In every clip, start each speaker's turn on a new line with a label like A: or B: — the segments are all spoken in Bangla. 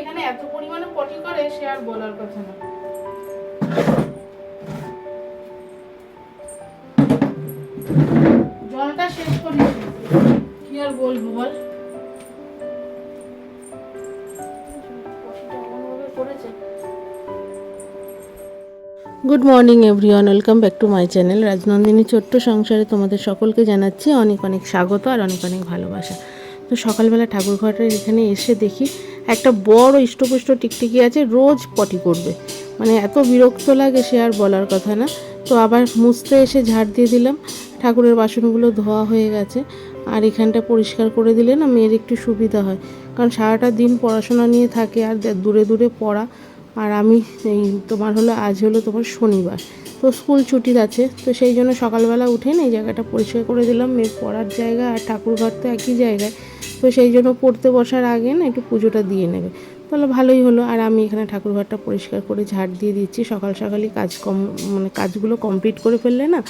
A: এখানে এত পরিমাণে পটি করে সে আর বলার কথা না। জলটা শেষ কি আর বলব বল? করেছে good morning everyone welcome back to my channel Rajnandini ছোট্ট সংসারে তোমাদের সকলকে জানাচ্ছি অনেক অনেক স্বাগত আর অনেক অনেক ভালোবাসা। তো সকালবেলা ঠাকুর ঘরের এখানে এসে দেখি একটা বড় ইষ্টপুষ্ট টিকটিকি আছে, রোজ পটি করবে। মানে এত বিরক্ত লাগে সে আর বলার কথা না। তো আবার মুছতে এসে ঝাড় দিয়ে দিলাম। ঠাকুরের বাসনগুলো ধোয়া হয়ে গেছে। আর এখানটা পরিষ্কার করে দিলে না মেয়ের একটু সুবিধা হয়। কারণ সারাটা দিন পড়াশোনা নিয়ে থাকে আর দূরে দূরে পড়া। আর আমি তোমার হলো, আজ হলো তোমার শনিবার। তো স্কুল ছুটির আছে, তো সেই জন্য সকালবেলা উঠে এই জায়গাটা পরিষ্কার করে দিলাম। মেয়ের পড়ার জায়গা আর ঠাকুর ঘর তো একই জায়গায়, তো সেই জন্য পড়তে বসার আগে না একটু পুজোটা দিয়ে নেবে। তাহলে ভালোই হলো। আর আমি এখানে ঠাকুর ঘরটা পরিষ্কার করে ঝাড় দিয়ে দিচ্ছি। সকাল সকালই কাজ কম মানে কাজগুলো কমপ্লিট করে ফেললে না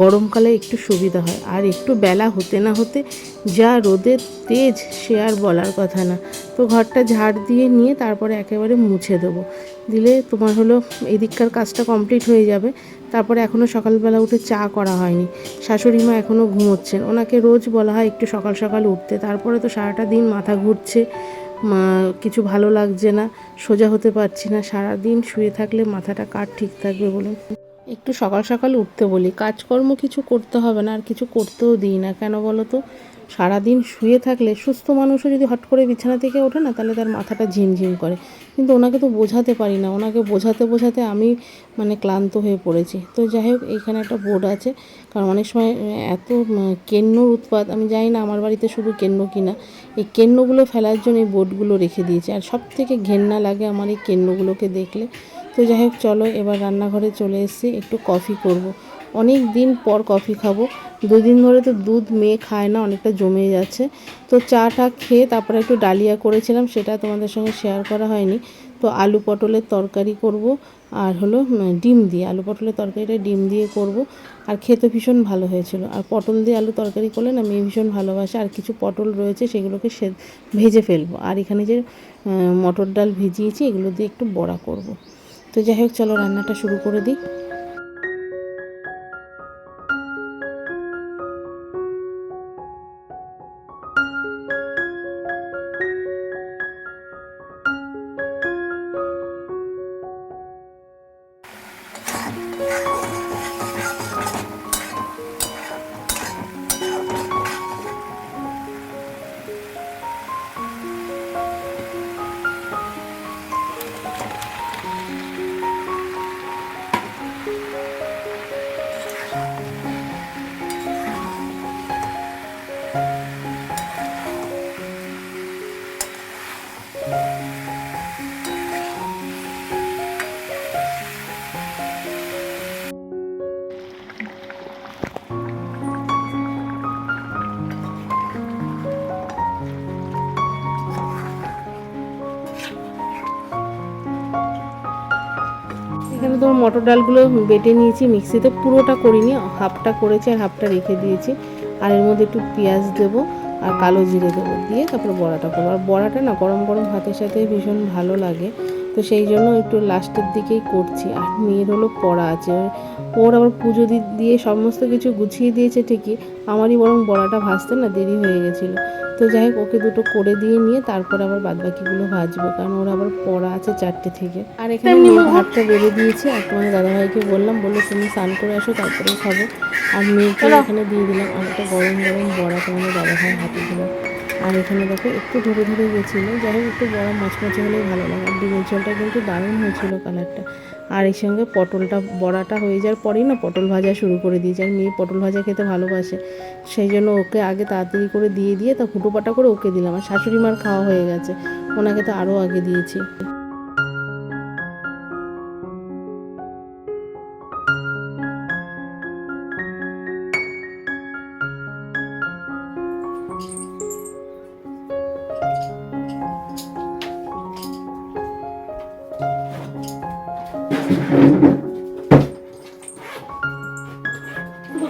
A: গরমকালে একটু সুবিধা হয়। আর একটু বেলা হতে না হতে যা রোদের তেজ সে আর বলার কথা না। তো ঘরটা ঝাড় দিয়ে নিয়ে তারপরে একেবারে মুছে দেবো। দিলে তোমার হলো এদিককার কাজটা কমপ্লিট হয়ে যাবে। তারপরে এখনও সকালবেলা উঠে চা করা হয়নি। শাশুড়ি মা এখনও ঘুমোচ্ছেন। ওনাকে রোজ বলা হয় একটু সকাল সকাল উঠতে। তারপরে তো সারাটা দিন মাথা ঘুরছে। কিছু ভালো লাগছে না। সোজা হতে পারছি না। সারা দিন শুয়ে থাকলে মাথাটা কার ঠিক থাকবে বলুন? একটু সকাল সকাল উঠতে বলি। কাজকর্ম কিছু করতে হবে না, আর কিছু করতেও দিই না। কেন বলো তো? সারাদিন শুয়ে থাকলে সুস্থ মানুষও যদি হট করে বিছানা থেকে ওঠে না, তাহলে তার মাথাটা ঝিমঝিম করে। কিন্তু ওনাকে তো বোঝাতে পারি না। ওনাকে বোঝাতে বোঝাতে আমি মানে ক্লান্ত হয়ে পড়েছি। তো যাই হোক, এইখানে একটা বোর্ড আছে। কারণ অনেক সময় এত কেন্নর উৎপাত, আমি জানি না আমার বাড়িতে শুধু কেন্ন কিনা। এই কেন্নগুলো ফেলার জন্য এই বোর্ডগুলো রেখে দিয়েছে। আর সব থেকে ঘেন্না লাগে আমার এই কেন্নগুলোকে দেখলে। তো যাই হোক, চলো এবার রান্নাঘরে চলে এসেছি, একটু কফি করব। অনেক দিন পর কফি খাব। দুদিন ধরে তো দুধ মেয়ে খায় না, অনেকটা জমে যাচ্ছে। তো চাটা খেয়ে তারপরে একটু ডালিয়া করেছিলাম, সেটা তোমাদের সঙ্গে শেয়ার করা হয়নি। তো আলু পটলের তরকারি করব, আর হলো ডিম দিয়ে, আলু পটলের তরকারিটা ডিম দিয়ে করব। আর খেতে ভীষণ ভালো হয়েছিল। আর পটল দিয়ে আলু তরকারি করলে না, মেয়ে ভীষণ ভালোবাসে। আর কিছু পটল রয়েছে, সেগুলোকে সে, ভেজে ফেলব। আর এখানে যে মটর ডাল ভিজিয়েছি, এগুলো দিয়ে একটু বড়া করব। তো যাই হোক চলো রান্নাটা শুরু করে দিই। তোমার মটর ডালগুলো বেটে নিয়েছি, মিক্সিতে পুরোটা করিনি, হাফটা করেছি আর হাফটা রেখে দিয়েছি। আর এর মধ্যে একটু পেঁয়াজ দেব আর কালো জিরে দেবো, দিয়ে তারপর বড়াটা করব। আর বড়াটা না গরম গরম ভাতের সাথে ভীষণ ভালো লাগে। তো সেই জন্য একটু লাস্টের দিকেই করছি। আর মেয়ের হলো পড়া আছে। ওর আবার পুজো দিয়ে সমস্ত কিছু গুছিয়ে দিয়েছে ঠিকই। আমারই বরং বড়াটা ভাজতে না দেরি হয়ে গেছিল। তো যাই হোক ওকে দুটো করে দিয়ে নিয়ে তারপরে আবার বাদবাকিগুলো ভাজবো। কারণ ওর আবার পড়া আছে চারটে থেকে। আর এখানে মেয়ে ভাতটা বেড়ে দিয়েছি। আর তোমার দাদাভাইকে বললাম বলল তুমি স্নান করে আসো তারপরেই খাব। আর মেয়েকে এখানে দিয়ে দিলাম। আর একটা গরম গরম বড়া তোমাদের দাদাভাই হাতে দিলাম। আর এখানে দেখো একটু ধরে ধরে গেছিল। যাই হোক, একটু বড় মাছমাছি হলেই ভালো লাগে। আর ডিমের ঝোলটা কিন্তু দারুণ হয়েছিল কালারটা। আর এর সঙ্গে পটলটা, বড়াটা হয়ে যাওয়ার পরেই না পটল ভাজা শুরু করে দিয়েছে। আর মেয়ে পটল ভাজা খেতে ভালোবাসে। সেই জন্য ওকে আগে তাড়াতাড়ি করে দিয়ে দিয়ে তা ফুটোপাটা করে ওকে দিলাম। আর শাশুড়ি মার খাওয়া হয়ে গেছে। ওনাকে তো আরও আগে দিয়েছি।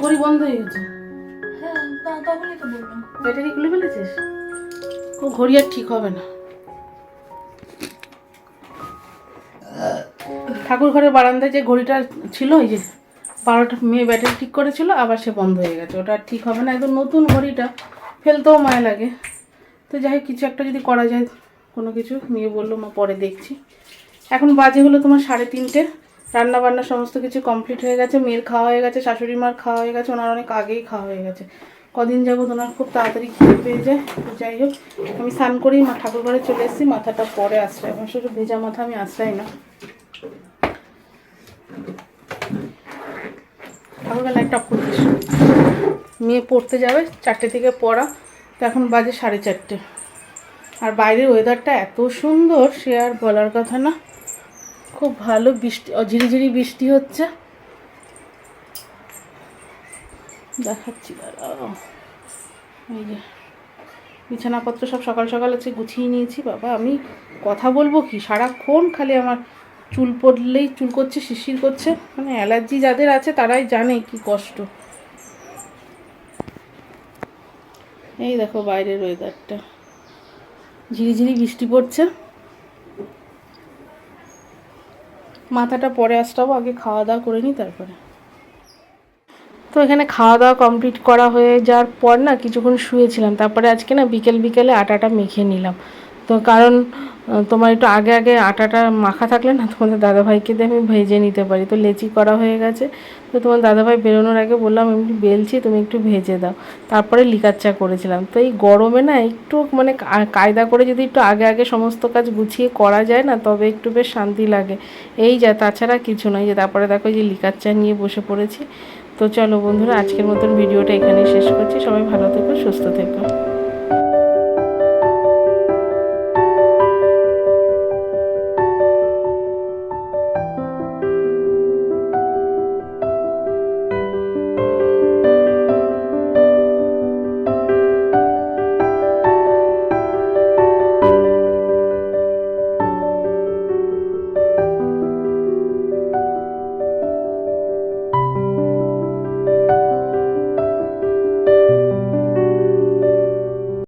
A: ঘড়ি বন্ধ হয়ে গেছে।
B: হ্যাঁ তখনই তো বললাম।
A: ব্যাটারি খুলে ফেলেছিস? ও ঘড়ি আর ঠিক হবে না। ঠাকুর ঘরের বারান্দায় যে ঘড়িটা ছিল ওই যে বারোটা মেয়ে ব্যাটারি ঠিক করেছিল আবার সে বন্ধ হয়ে গেছে। ওটা আর ঠিক হবে না একদম নতুন ঘড়িটা। ফেলতেও মায়া লাগে। তো যাই হোক কিছু একটা যদি করা যায় কোনো কিছু। মেয়ে বলল মা পরে দেখছি। এখন বাজে হলো তোমার সাড়ে তিনটে। রান্না বান্না সমস্ত কিছু কমপ্লিট হয়ে গেছে, মেয়ের খাওয়া হয়ে গেছে শাশুড়ি মার খাওয়া হয়ে গেছে, ওনার অনেক আগেই খাওয়া হয়ে গেছে। কদিন যাব ওনার খুব তাড়াতাড়ি খেয়ে পেয়ে যায় যাই হোক, আমি স্নান করেই মা ঠাকুর ঘরে চলে এসেছি, মাথাটা পরে আশ্রয়, আমার শুধু ভেজা মাথা আমি আশ্রয় না। ঠাকুরবেলা অফ করে মেয়ে পড়তে যাবে, চারটে থেকে পড়া, তো এখন বাজে সাড়ে চারটে। আর বাইরের ওয়েদারটা এত সুন্দর, সে আর বলার কথা না। খুব ভালো বৃষ্টি ঝিরিঝিরি বৃষ্টি হচ্ছে। দেখাচ্ছি এই যে বিছানাপত্র সব সকাল সকাল হচ্ছে গুছিয়ে নিয়েছি। বাবা, আমি কথা বলব কি? সারাক্ষণ খালি আমার চুল পড়লেই চুল করছে শিশির করছে। মানে অ্যালার্জি যাদের আছে তারাই জানে কি কষ্ট। এই দেখো বাইরের ওয়েদারটা ঝিরিঝিরি বৃষ্টি পড়ছে। মাথাটা পরে আসটাও আগে খাওয়া দাওয়া করে নিই তারপরে। তো এখানে খাওয়া দাওয়া কমপ্লিট করা হয়ে যাওয়ার পর না কিছুক্ষণ শুয়েছিলাম, তারপরে আজকে না বিকেল বিকেলে আটাটা মেখে নিলাম। তো কারণ তোমার একটু আগে আগে আটাটা মাখা থাকলে না তোমাদের দাদাভাইকে দিয়ে আমি ভেজে নিতে পারি। তো লেচি করা হয়ে গেছে। তো তোমার দাদাভাই বেরোনোর আগে বললাম এমনি বেলছি, তুমি একটু ভেজে দাও। তারপরে লিকার চা করেছিলাম। তো এই গরমে না একটু মানে কায়দা করে যদি একটু আগে আগে সমস্ত কাজ গুছিয়ে করা যায় না, তবে একটু বেশ শান্তি লাগে। এই যা, তাছাড়া কিছু নয়। যে, তারপরে দেখো যে লিকার চা নিয়ে বসে পড়েছি। তো চলো বন্ধুরা, আজকের মতন ভিডিওটা এখানেই শেষ করছি। সবাই ভালো থেকো, সুস্থ থেকো।